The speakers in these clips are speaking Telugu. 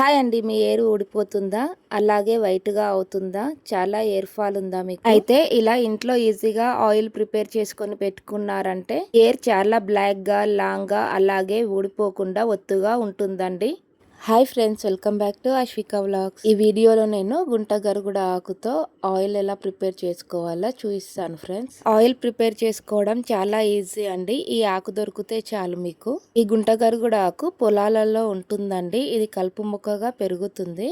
హాయ్ అండి. మీ ఏరు ఊడిపోతుందా? అలాగే వైట్గా అవుతుందా? చాలా ఎయిర్ ఫాల్ ఉందా మీకు? అయితే ఇలా ఇంట్లో ఈజీగా ఆయిల్ ప్రిపేర్ చేసుకొని పెట్టుకున్నారంటే ఎయిర్ చాలా బ్లాక్గా లాంగ్గా అలాగే ఊడిపోకుండా ఒత్తుగా ఉంటుందండి. Hi friends welcome back to Ashwika vlogs. ఈ వీడియోలో నేను గుంట గరుగుడ ఆకుతో ఆయిల్ ఎలా ప్రిపేర్ చేసుకోవాలో చూపిస్తాను ఫ్రెండ్స్. ఆయిల్ ప్రిపేర్ చేసుకోవడం చాలా ఈజీ అండి. ఈ ఆకు దొరికితే చాలు మీకు. ఈ గుంట గరుగుడ ఆకు పొలాలలో ఉంటుందండి. ఇది కలుపు మొక్కగా పెరుగుతుంది.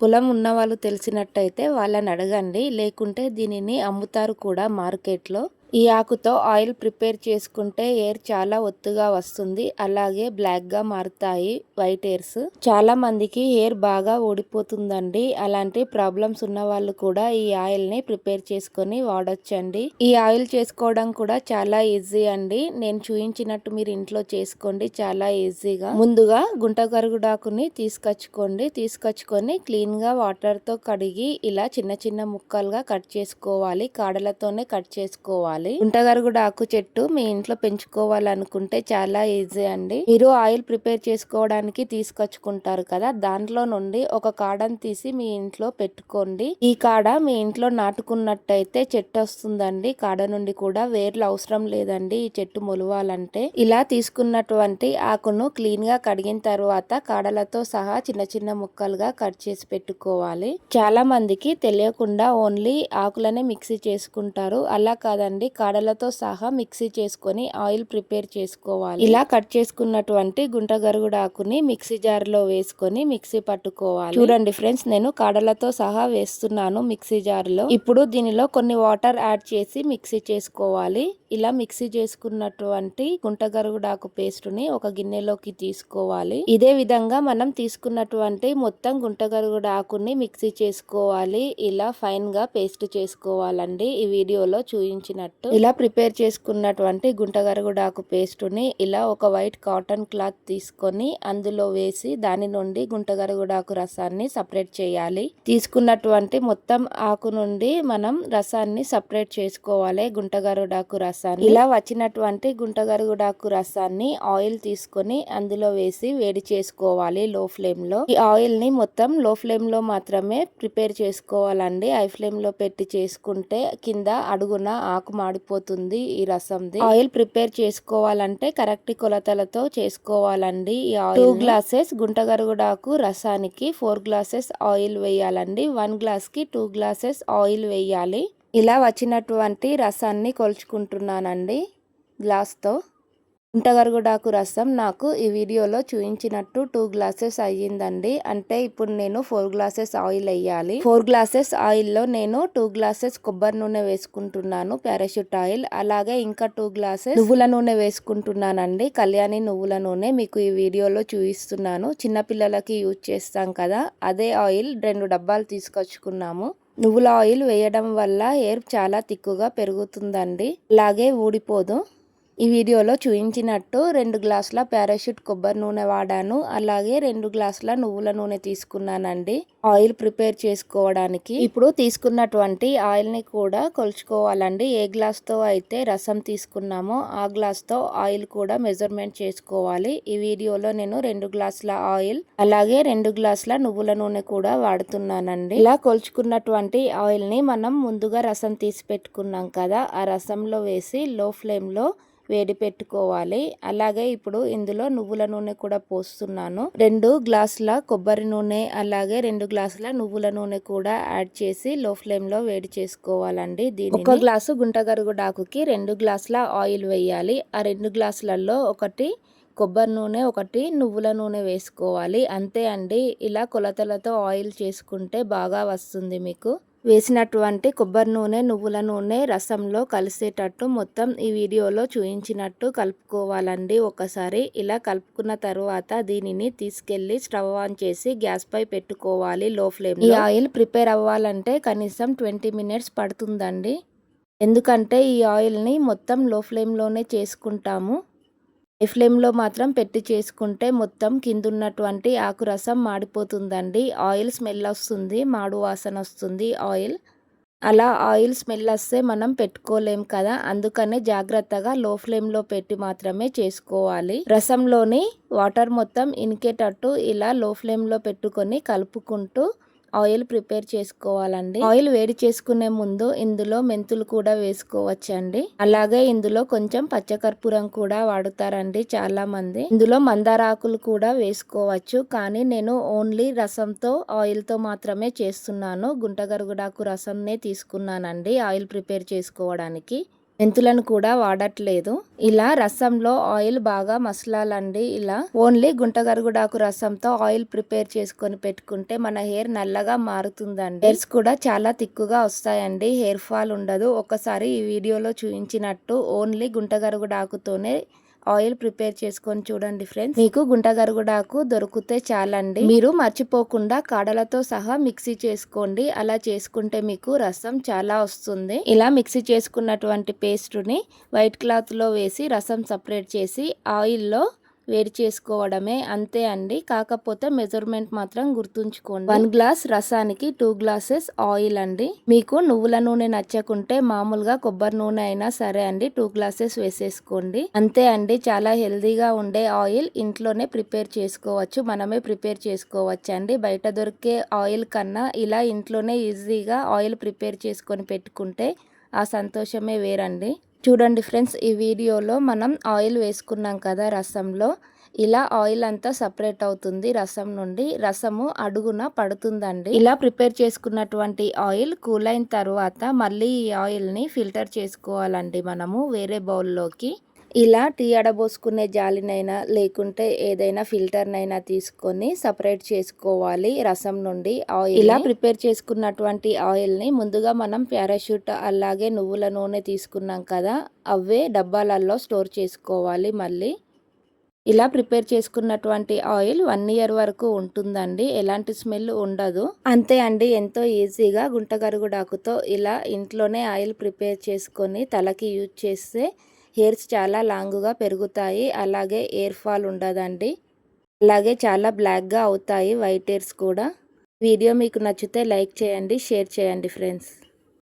పొలం ఉన్న వాళ్ళు తెలిసినట్టయితే వాళ్ళని అడగండి. లేకుంటే దీనిని అమ్ముతారు కూడా మార్కెట్లో. ఈ ఆకుతో ఆయిల్ ప్రిపేర్ చేసుకుంటే ఎయిర్ చాలా ఒత్తుగా వస్తుంది. అలాగే బ్లాక్గా మారుతాయి వైట్ ఎయిర్స్. చాలా మందికి హెయిర్ బాగా ఊడిపోతుందండి. అలాంటి ప్రాబ్లమ్స్ ఉన్న వాళ్ళు కూడా ఈ ఆయిల్ని ప్రిపేర్ చేసుకొని వాడొచ్చండి. ఈ ఆయిల్ చేసుకోవడం కూడా చాలా ఈజీ అండి. నేను చూపించినట్టు మీరు ఇంట్లో చేసుకోండి. చాలా ఈజీగా. ముందుగా గుంటగరుగుడాకుని తీసుకొచ్చుకోండి. తీసుకొచ్చుకొని క్లీన్గా కడిగి ఇలా చిన్న చిన్న ముక్కలుగా కట్ చేసుకోవాలి. కాడలతోనే కట్ చేసుకోవాలి. చేసుకోవాలి కూడా ఆకు చెట్టు మీ ఇంట్లో పెంచుకోవాలనుకుంటే చాలా ఈజీ అండి. మీరు ఆయిల్ ప్రిపేర్ చేసుకోవడానికి తీసుకొచ్చుకుంటారు కదా దాంట్లో నుండి ఒక కాడను తీసి మీ ఇంట్లో పెట్టుకోండి. ఈ కాడ మీ ఇంట్లో నాటుకున్నట్టయితే చెట్టు వస్తుందండి. కాడ నుండి కూడా వేర్లు అవసరం లేదండి ఈ చెట్టు మొలవాలంటే. ఇలా తీసుకున్నటువంటి ఆకును క్లీన్గా కడిగిన తర్వాత కాడలతో సహా చిన్న చిన్న ముక్కలుగా కట్ చేసి పెట్టుకోవాలి. చాలా మందికి తెలియకుండా ఓన్లీ ఆకులనే మిక్సీ చేసుకుంటారు. అలా కాదండి కాడలతో సహా మిక్సీ చేసుకొని ఆయిల్ ప్రిపేర్ చేసుకోవాలి. ఇలా కట్ చేసుకున్నటువంటి గుంట గరుగుడాకుని మిక్సీ జార్లో వేసుకొని మిక్సీ పట్టుకోవాలి. చూడండి ఫ్రెండ్స్ నేను కాడలతో సహా వేస్తున్నాను మిక్సీ జార్లో. ఇప్పుడు దీనిలో కొన్ని వాటర్ యాడ్ చేసి మిక్సీ చేసుకోవాలి. ఇలా మిక్సీ చేసుకున్నటువంటి గుంట గరుగుడాకు పేస్ట్ని ఒక గిన్నెలోకి తీసుకోవాలి. ఇదే విధంగా మనం తీసుకున్నటువంటి మొత్తం గుంట గరుగుడాకుని మిక్సీ చేసుకోవాలి. ఇలా ఫైన్గా పేస్ట్ చేసుకోవాలండి. ఈ వీడియోలో చూపించినట్టు. ఇలా ప్రిపేర్ చేసుకున్నటువంటి గుంటగరుగుడాకు పేస్టుని ఇలా ఒక వైట్ కాటన్ క్లాత్ తీసుకొని అందులో వేసి దాని నుండి గుంటగరుగుడాకు రసాన్ని సపరేట్ చేయాలి. తీసుకున్నటువంటి మొత్తం ఆకు నుండి మనం రసాన్ని సపరేట్ చేసుకోవాలి గుంటగరుడాకు రసాన్ని. ఇలా వచ్చినటువంటి గుంటగరుగుడాకు రసాన్ని ఆయిల్ తీసుకొని అందులో వేసి వేడి చేసుకోవాలి లో ఫ్లేమ్లో ఈ ఆయిల్ని మొత్తం లో ఫ్లేమ్లో మాత్రమే ప్రిపేర్ చేసుకోవాలండి. హై ఫ్లేమ్లో పెట్టి చేసుకుంటే కింద అడుగున ఆకు మాడిపోతుంది ఈ రసంది. ఆయిల్ ప్రిపేర్ చేసుకోవాలంటే కరెక్ట్ కొలతలతో చేసుకోవాలండి. ఈ ఆయిల్ టూ గ్లాసెస్ గుంటగరుగుడాకు రసానికి ఫోర్ గ్లాసెస్ ఆయిల్ వేయాలండి. వన్ గ్లాస్కి టూ గ్లాసెస్ ఆయిల్ వేయాలి. ఇలా వచ్చినటువంటి రసాన్ని కొలుచుకుంటున్నానండి గ్లాస్తో. గుంటగరుగుడాకు రసం నాకు ఈ వీడియోలో చూపించినట్టు టూ గ్లాసెస్ అయ్యిందండి. అంటే ఇప్పుడు నేను ఫోర్ గ్లాసెస్ ఆయిల్ వేయాలి ఫోర్ గ్లాసెస్ ఆయిల్లో నేను టూ గ్లాసెస్ కొబ్బరి నూనె వేసుకుంటున్నాను పారాషూట్ ఆయిల్ అలాగే ఇంకా టూ గ్లాసెస్ నువ్వుల నూనె వేసుకుంటున్నానండి. కళ్యాణి నువ్వుల నూనె మీకు ఈ వీడియోలో చూపిస్తున్నాను. చిన్నపిల్లలకి యూజ్ చేస్తాం కదా అదే ఆయిల్ రెండు డబ్బాలు తీసుకొచ్చుకున్నాము. నువ్వుల ఆయిల్ వేయడం వల్ల హెయిర్ చాలా తిక్కుగా పెరుగుతుందండి. అలాగే ఊడిపోదు. ఈ వీడియోలో చూపించినట్టు రెండు గ్లాసుల పారాషూట్ కొబ్బరి నూనె వాడాను. అలాగే రెండు గ్లాసుల నువ్వుల నూనె తీసుకున్నానండి. ఆయిల్ ప్రిపేర్ చేసుకోవడానికి. ఇప్పుడు తీసుకున్నటువంటి ఆయిల్ని కూడా కొలుచుకోవాలండి. ఏ గ్లాస్తో అయితే రసం తీసుకున్నామో ఆ గ్లాస్తో ఆయిల్ కూడా మెజర్మెంట్ చేసుకోవాలి. ఈ వీడియోలో నేను రెండు గ్లాసుల ఆయిల్ అలాగే రెండు గ్లాసుల నువ్వుల నూనె కూడా వాడుతున్నానండి. ఇలా కొలుచుకున్నటువంటి ఆయిల్ని మనం ముందుగా రసం తీసి పెట్టుకున్నాం కదా ఆ రసంలో వేసి లో ఫ్లేమ్లో వేడి పెట్టుకోవాలి. అలాగే ఇప్పుడు ఇందులో నువ్వుల నూనె కూడా పోస్తున్నాను. రెండు గ్లాసుల కొబ్బరి నూనె అలాగే రెండు గ్లాసుల నువ్వుల నూనె కూడా యాడ్ చేసి లో ఫ్లేమ్లో వేడి చేసుకోవాలండి దీని ఒక గ్లాసు గుంటగరుగుడాకుకి రెండు గ్లాసుల ఆయిల్ వేయాలి. ఆ రెండు గ్లాసులలో ఒకటి కొబ్బరి నూనె ఒకటి నువ్వుల నూనె వేసుకోవాలి. అంతే అండి. ఇలా కొలతలతో ఆయిల్ చేసుకుంటే బాగా వస్తుంది మీకు. వేసినటువంటి కొబ్బరి నూనె నువ్వుల నూనె రసంలో కలిసేటట్టు మొత్తం ఈ వీడియోలో చూపించినట్టు కలుపుకోవాలండి ఒకసారి. ఇలా కలుపుకున్న తర్వాత దీనిని తీసుకెళ్ళి స్టవ్ ఆన్ చేసి గ్యాస్ పై పెట్టుకోవాలి లో ఫ్లేమ్ ఈ ఆయిల్ ప్రిపేర్ అవ్వాలంటే కనీసం ట్వంటీ మినిట్స్ పడుతుందండి. ఎందుకంటే ఈ ఆయిల్ని మొత్తం లో ఫ్లేమ్లోనే చేసుకుంటాము. హై ఫ్లేమ్లో మాత్రం పెట్టి చేసుకుంటే మొత్తం కింద ఉన్నటువంటి ఆకురసం మాడిపోతుందండి. ఆయిల్ స్మెల్ వస్తుంది మాడు వాసన వస్తుంది. ఆయిల్ అలా ఆయిల్ స్మెల్ వస్తే మనం పెట్టుకోలేం కదా. అందుకనే జాగ్రత్తగా లో ఫ్లేమ్లో పెట్టి మాత్రమే చేసుకోవాలి. రసంలోని వాటర్ మొత్తం ఇనికేటట్టు ఇలా లో ఫ్లేమ్లో పెట్టుకొని కలుపుకుంటూ ఆయిల్ ప్రిపేర్ చేసుకోవాలండి. ఆయిల్ వేడి చేసుకునే ముందు ఇందులో మెంతులు కూడా వేసుకోవచ్చండి. అలాగే ఇందులో కొంచెం పచ్చకర్పూరం కూడా వాడుతారండి చాలా మంది ఇందులో మందారాకులు కూడా వేసుకోవచ్చు. కానీ నేను ఓన్లీ రసంతో ఆయిల్తో మాత్రమే చేస్తున్నాను. గుంటగరుగుడాకు రసంనే తీసుకున్నానండి ఆయిల్ ప్రిపేర్ చేసుకోవడానికి. మెంతులను కూడా వాడట్లేదు. ఇలా రసంలో ఆయిల్ బాగా మసలాలండి. ఇలా ఓన్లీ గుంటగరుగుడాకు రసంతో ఆయిల్ ప్రిపేర్ చేసుకొని పెట్టుకుంటే మన హెయిర్ నల్లగా మారుతుందండి. హెయిర్స్ కూడా చాలా తిక్కుగా వస్తాయండి. హెయిర్ ఫాల్ ఉండదు. ఒకసారి ఈ వీడియోలో చూపించినట్టు ఓన్లీ గుంటగరుగుడాకుతోనే ఆయిల్ ప్రిపేర్ చేసుకొని చూడండి ఫ్రెండ్స్. మీకు గుంటగరుగుడాకు దొరికితే చాలండి. మీరు మర్చిపోకుండా కాడలతో సహా మిక్సీ చేసుకోండి. అలా చేసుకుంటే మీకు రసం చాలా వస్తుంది. ఇలా మిక్సీ చేసుకున్నటువంటి పేస్ట్ని వైట్ క్లాత్లో వేసి రసం సపరేట్ చేసి ఆయిల్లో వేడి చేసుకోవడమే అంతే అండి. కాకపోతే మెజర్మెంట్ మాత్రం గుర్తుంచుకోండి. వన్ గ్లాస్ రసానికి టూ గ్లాసెస్ ఆయిల్ అండి. మీకు నువ్వుల నూనె నచ్చకుంటే మామూలుగా కొబ్బరి నూనె అయినా సరే అండి టూ గ్లాసెస్ వేసేసుకోండి. అంతే అండి. చాలా హెల్దీగా ఉండే ఆయిల్ ఇంట్లోనే ప్రిపేర్ చేసుకోవచ్చు. మనమే ప్రిపేర్ చేసుకోవచ్చు అండి బయట దొరికే ఆయిల్ కన్నా ఇలా ఇంట్లోనే ఈజీగా ఆయిల్ ప్రిపేర్ చేసుకొని పెట్టుకుంటే ఆ సంతోషమే వేరండి. చూడండి ఫ్రెండ్స్ ఈ వీడియోలో మనం ఆయిల్ వేసుకున్నాం కదా రసంలో. ఇలా ఆయిల్ అంతా సపరేట్ అవుతుంది రసం నుండి. రసము అడుగున పడుతుందండి. ఇలా ప్రిపేర్ చేసుకున్నటువంటి ఆయిల్ కూల్ అయిన తర్వాత మళ్ళీ ఈ ఆయిల్ని ఫిల్టర్ చేసుకోవాలండి మనము వేరే బౌల్లోకి. ఇలా టీ అడబోసుకునే జాలినైనా లేకుంటే ఏదైనా ఫిల్టర్నైనా తీసుకొని సపరేట్ చేసుకోవాలి రసం నుండి ఆయిల్ ఇలా ప్రిపేర్ చేసుకున్నటువంటి ఆయిల్ని ముందుగా మనం పారాషూట్ అలాగే నువ్వుల నూనె తీసుకున్నాం కదా అవే డబ్బాలలో స్టోర్ చేసుకోవాలి మళ్ళీ. ఇలా ప్రిపేర్ చేసుకున్నటువంటి ఆయిల్ వన్ ఇయర్ వరకు ఉంటుందండి ఎలాంటి స్మెల్ ఉండదు. అంతే అండి ఎంతో ఈజీగా గుంటగరుగుడాకుతో ఇలా ఇంట్లోనే ఆయిల్ ప్రిపేర్ చేసుకొని తలకి యూజ్ చేస్తే హెయిర్స్ చాలా లాంగ్గా పెరుగుతాయి. అలాగే ఎయిర్ ఫాల్ ఉండదండి. అలాగే చాలా బ్లాక్గా అవుతాయి వైట్ హెయిర్స్ కూడా. వీడియో మీకు నచ్చితే లైక్ చేయండి షేర్ చేయండి ఫ్రెండ్స్.